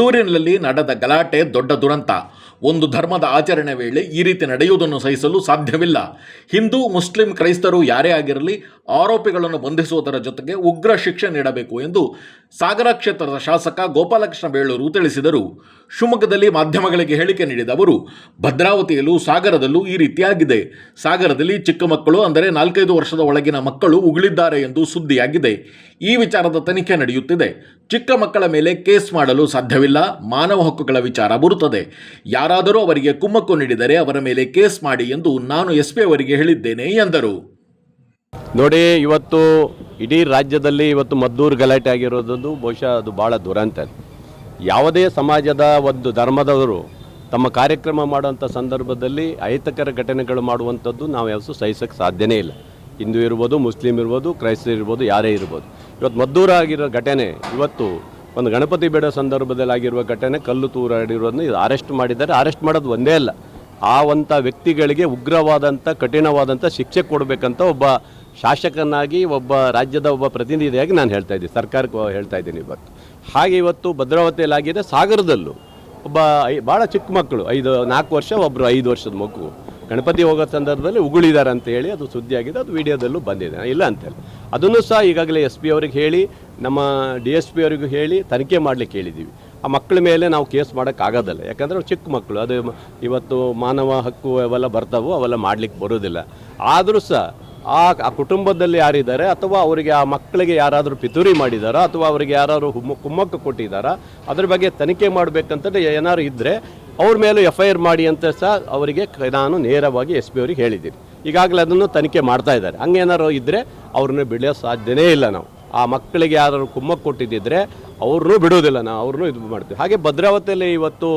ಮದ್ದೂರಿನಲ್ಲಿ ನಡೆದ ಗಲಾಟೆ ದೊಡ್ಡ ದುರಂತ. ಒಂದು ಧರ್ಮದ ಆಚರಣೆ ವೇಳೆ ಈ ರೀತಿ ನಡೆಯುವುದನ್ನು ಸಹಿಸಲು ಸಾಧ್ಯವಿಲ್ಲ. ಹಿಂದೂ, ಮುಸ್ಲಿಂ, ಕ್ರೈಸ್ತರು ಯಾರೇ ಆಗಿರಲಿ ಆರೋಪಿಗಳನ್ನು ಬಂಧಿಸುವುದರ ಜೊತೆಗೆ ಉಗ್ರ ಶಿಕ್ಷೆ ನೀಡಬೇಕು ಎಂದು ಸಾಗರ ಕ್ಷೇತ್ರದ ಶಾಸಕ ಗೋಪಾಲಕೃಷ್ಣ ಬೇಳೂರು ತಿಳಿಸಿದರು. ಶಿವಮೊಗ್ಗದಲ್ಲಿ ಮಾಧ್ಯಮಗಳಿಗೆ ಹೇಳಿಕೆ ನೀಡಿದ ಅವರು ಭದ್ರಾವತಿಯಲ್ಲೂ ಸಾಗರದಲ್ಲೂ ಈ ರೀತಿಯಾಗಿದೆ. ಸಾಗರದಲ್ಲಿ ಚಿಕ್ಕ ಮಕ್ಕಳು ಅಂದರೆ ನಾಲ್ಕೈದು ವರ್ಷದ ಒಳಗಿನ ಮಕ್ಕಳು ಉಗುಳಿದ್ದಾರೆ ಎಂದು ಸುದ್ದಿಯಾಗಿದೆ. ಈ ವಿಚಾರದ ತನಿಖೆ ನಡೆಯುತ್ತಿದೆ. ಚಿಕ್ಕ ಮಕ್ಕಳ ಮೇಲೆ ಕೇಸ್ ಮಾಡಲು ಸಾಧ್ಯವಿಲ್ಲ. ಮಾನವ ಹಕ್ಕುಗಳ ವಿಚಾರ ಬರುತ್ತದೆ. ಯಾರಾದರೂ ಅವರಿಗೆ ಕುಮ್ಮಕ್ಕು ನೀಡಿದರೆ ಅವರ ಮೇಲೆ ಕೇಸ್ ಮಾಡಿ ಎಂದು ನಾನು ಎಸ್ ಪಿ ಅವರಿಗೆ ಹೇಳಿದ್ದೇನೆ ಎಂದರು. ನೋಡಿ, ಇವತ್ತು ಇಡೀ ರಾಜ್ಯದಲ್ಲಿ ಇವತ್ತು ಮದ್ದೂರು ಗಲಾಟೆ ಆಗಿರೋದೊಂದು ಬಹುಶಃ ಅದು ಭಾಳ ದುರಂತ ಯಾವುದೇ ಸಮಾಜದ ಒಂದು ಧರ್ಮದವರು ತಮ್ಮ ಕಾರ್ಯಕ್ರಮ ಮಾಡುವಂಥ ಸಂದರ್ಭದಲ್ಲಿ ಅಹಿತಕರ ಘಟನೆಗಳು ಮಾಡುವಂಥದ್ದು ನಾವು ಯಾವತ್ತೂ ಸಹಿಸೋಕ್ಕೆ ಸಾಧ್ಯನೇ ಇಲ್ಲ. ಹಿಂದೂ ಇರ್ಬೋದು, ಮುಸ್ಲಿಂ ಇರ್ಬೋದು ಕ್ರೈಸ್ತರು ಇರ್ಬೋದು, ಯಾರೇ ಇರ್ಬೋದು. ಇವತ್ತು ಮದ್ದೂರು ಆಗಿರೋ ಘಟನೆ, ಇವತ್ತು ಒಂದು ಗಣಪತಿ ಬೇಡ ಸಂದರ್ಭದಲ್ಲಿ ಆಗಿರುವ ಘಟನೆ, ಕಲ್ಲು ತೂರಾಡಿರೋದನ್ನ ಇದು ಅರೆಸ್ಟ್ ಮಾಡಿದ್ದಾರೆ. ಅರೆಸ್ಟ್ ಮಾಡೋದು ಒಂದೇ ಅಲ್ಲ. ಆ ಒಂಥ ವ್ಯಕ್ತಿಗಳಿಗೆ ಉಗ್ರವಾದಂಥ ಕಠಿಣವಾದಂಥ ಶಿಕ್ಷೆ ಕೊಡಬೇಕಂತ ಒಬ್ಬ ಶಾಸಕನಾಗಿ ಒಬ್ಬ ರಾಜ್ಯದ ಒಬ್ಬ ಪ್ರತಿನಿಧಿಯಾಗಿ ನಾನು ಹೇಳ್ತಾ ಇದ್ದೀನಿ. ಸರ್ಕಾರಕ್ಕೆ ಹೇಳ್ತಾ ಇದ್ದೀನಿ ಇವತ್ತು. ಹಾಗೆ ಇವತ್ತು ಭದ್ರಾವತಿಯಲ್ಲಿ ಆಗಿದೆ ಸಾಗರದಲ್ಲೂ ಒಬ್ಬ ಐ ಭಾಳ ಚಿಕ್ಕ ಮಕ್ಕಳು, ಐದು, ನಾಲ್ಕು ವರ್ಷ ಒಬ್ಬರು ಐದು ವರ್ಷದ ಮಗು. ಗಣಪತಿ ಹೋಗೋ ಸಂದರ್ಭದಲ್ಲಿ ಉಗುಳಿದ್ದಾರೆ ಅಂತ ಹೇಳಿ ಅದು ಸುದ್ದಿ ಆಗಿದೆ ಅದು ವಿಡಿಯೋದಲ್ಲೂ ಬಂದಿದೆ. ಇಲ್ಲ ಅಂತೇಳಿ ಅದನ್ನು ಸಹ ಈಗಾಗಲೇ ಎಸ್ ಪಿ ಅವ್ರಿಗೆ ಹೇಳಿ, ನಮ್ಮ ಡಿ ಎಸ್ ಪಿ ಅವರಿಗೂ ಹೇಳಿ ತನಿಖೆ ಮಾಡಲಿಕ್ಕೆ ಹೇಳಿದ್ದೀವಿ. ಆ ಮಕ್ಕಳ ಮೇಲೆ ನಾವು ಕೇಸ್ ಮಾಡೋಕ್ಕಾಗೋದಲ್ಲ. ಯಾಕಂದರೆ ಅವ್ರು ಚಿಕ್ಕ ಮಕ್ಕಳು, ಅದು ಇವತ್ತು ಮಾನವ ಹಕ್ಕು ಅವೆಲ್ಲ ಬರ್ತಾವೋ ಅವೆಲ್ಲ ಮಾಡಲಿಕ್ಕೆ ಬರೋದಿಲ್ಲ. ಆದರೂ ಸಹ ಆ ಆ ಕುಟುಂಬದಲ್ಲಿ ಯಾರಿದ್ದಾರೆ ಅಥವಾ ಅವರಿಗೆ ಆ ಮಕ್ಕಳಿಗೆ ಯಾರಾದರೂ ಪಿತೂರಿ ಮಾಡಿದಾರಾ ಅಥವಾ ಅವರಿಗೆ ಯಾರಾದರೂ ಹುಮ್ಮ, ಕುಮ್ಮಕ್ಕು ಕೊಟ್ಟಿದ್ದಾರಾ ಅದ್ರ ಬಗ್ಗೆ ತನಿಖೆ ಮಾಡಬೇಕಂತ ಏನಾದ್ರು ಇದ್ದರೆ ಅವ್ರ ಮೇಲೂ ಎಫ್ ಐ ಆರ್ ಮಾಡಿ ಅಂತ ಸಹ ಅವರಿಗೆ ನಾನು ನೇರವಾಗಿ ಎಸ್ ಪಿ ಅವರಿಗೆ ಹೇಳಿದ್ದೀನಿ. ಈಗಾಗಲೇ ಅದನ್ನು ತನಿಖೆ ಮಾಡ್ತಾ ಇದ್ದಾರೆ. ಹಂಗೇನಾದ್ರು ಇದ್ದರೆ ಅವ್ರನ್ನ ಬಿಡೋ ಸಾಧ್ಯನೇ ಇಲ್ಲ ನಾವು. ಆ ಮಕ್ಕಳಿಗೆ ಯಾರು ಕುಮ್ಮಕ್ಕ ಕೊಟ್ಟಿದ್ದಿದ್ರೆ ಅವ್ರನ್ನೂ ಬಿಡೋದಿಲ್ಲ ನಾವು, ಅವ್ರನ್ನೂ ಇದು ಮಾಡ್ತೀವಿ. ಹಾಗೆ ಭದ್ರಾವತಿಯಲ್ಲಿ ಇವತ್ತು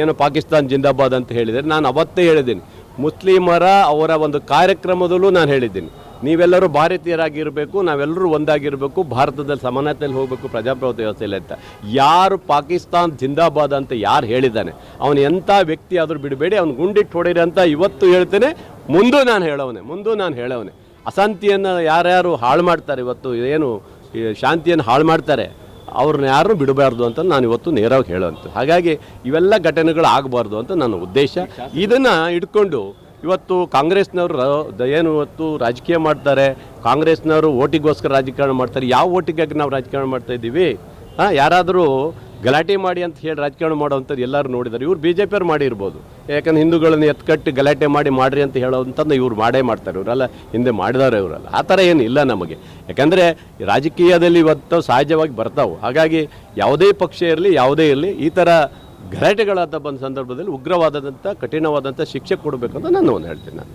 ಏನು ಪಾಕಿಸ್ತಾನ್ ಜಿಂದಾಬಾದ್ ಅಂತ ಹೇಳಿದರೆ ನಾನು ಅವತ್ತೇ ಹೇಳಿದ್ದೀನಿ. ಮುಸ್ಲಿಮರ ಅವರ ಒಂದು ಕಾರ್ಯಕ್ರಮದಲ್ಲೂ ನಾನು ಹೇಳಿದ್ದೀನಿ. ನೀವೆಲ್ಲರೂ ಭಾರತೀಯರಾಗಿರಬೇಕು, ನಾವೆಲ್ಲರೂ ಒಂದಾಗಿರಬೇಕು, ಭಾರತದಲ್ಲಿ ಸಮಾನತೆಯಲ್ಲಿ ಹೋಗಬೇಕು ಪ್ರಜಾಪ್ರಭುತ್ವ ವ್ಯವಸ್ಥೆಯಲ್ಲಿ ಅಂತ. ಯಾರು ಪಾಕಿಸ್ತಾನ್ ಜಿಂದಾಬಾದ್ ಅಂತ ಯಾರು ಹೇಳಿದ್ದಾನೆ? ಅವನು ಎಂಥ ವ್ಯಕ್ತಿ ಆದರೂ ಬಿಡಬೇಡಿ, ಅವ್ನು ಗುಂಡಿಟ್ಟು ಹೊಡೀರಿ ಅಂತ ಇವತ್ತು ಹೇಳ್ತೇನೆ, ಮುಂದೂ ನಾನು ಹೇಳವನೆ, ಮುಂದೂ ನಾನು ಹೇಳವನೆ. ಅಶಾಂತಿಯನ್ನು ಯಾರ್ಯಾರು ಹಾಳು ಮಾಡ್ತಾರೆ ಇವತ್ತು, ಏನು ಶಾಂತಿಯನ್ನು ಹಾಳು ಮಾಡ್ತಾರೆ? ಅವ್ರನ್ನ ಯಾರನ್ನು ಬಿಡಬಾರ್ದು ಅಂತ ನಾನು ಇವತ್ತು ನೇರವಾಗಿ ಹೇಳುವಂಥ ಹಾಗಾಗಿ ಇವೆಲ್ಲ ಘಟನೆಗಳು ಆಗಬಾರ್ದು ಅಂತ ನನ್ನ ಉದ್ದೇಶ. ಇದನ್ನು ಇಟ್ಕೊಂಡು ಇವತ್ತು ಕಾಂಗ್ರೆಸ್ನವರು ಏನು ಇವತ್ತು ರಾಜಕೀಯ ಮಾಡ್ತಾರೆ, ಕಾಂಗ್ರೆಸ್ನವರು ಓಟಿಗೋಸ್ಕರ ರಾಜಕಾರಣ ಮಾಡ್ತಾರೆ, ಯಾವ ಓಟಿಗಾಗಿ ನಾವು ರಾಜಕಾರಣ ಮಾಡ್ತಾ ಇದ್ದೀವಿ? ಯಾರಾದರೂ ಗಲಾಟೆ ಮಾಡಿ ಅಂತ ಹೇಳಿ ರಾಜಕಾರಣ ಮಾಡೋವಂಥದ್ದು ಎಲ್ಲರೂ ನೋಡಿದ್ದಾರೆ. ಇವ್ರು ಬಿ ಜೆ ಪಿಯವ್ರು ಮಾಡಿರ್ಬೋದು. ಯಾಕಂದ್ರೆ ಹಿಂದೂಗಳನ್ನು ಎತ್ಕಟ್ಟು ಗಲಾಟೆ ಮಾಡಿ ಮಾಡ್ರಿ ಅಂತ ಹೇಳೋವಂಥದ್ದು ಇವ್ರು ಮಾಡೇ ಮಾಡ್ತಾರೆ. ಇವರೆಲ್ಲ, ಹಿಂದೆ ಮಾಡಿದಾರೆ ಇವರಲ್ಲ. ಆ ಥರ ಇಲ್ಲ ನಮಗೆ. ಯಾಕಂದರೆ ರಾಜಕೀಯದಲ್ಲಿ ಇವತ್ತು ಸಹಜವಾಗಿ ಬರ್ತಾವೆ. ಹಾಗಾಗಿ ಯಾವುದೇ ಪಕ್ಷ ಇರಲಿ, ಯಾವುದೇ ಇರಲಿ, ಈ ಥರ ಗಲಾಟೆಗಳಾದ ಬಂದ ಸಂದರ್ಭದಲ್ಲಿ ಉಗ್ರವಾದಂಥ, ಕಠಿಣವಾದಂಥ ಶಿಕ್ಷೆ ಕೊಡಬೇಕಂತ ನಾನು ಒಂದು ಹೇಳ್ತೀನಿ ನಾನು.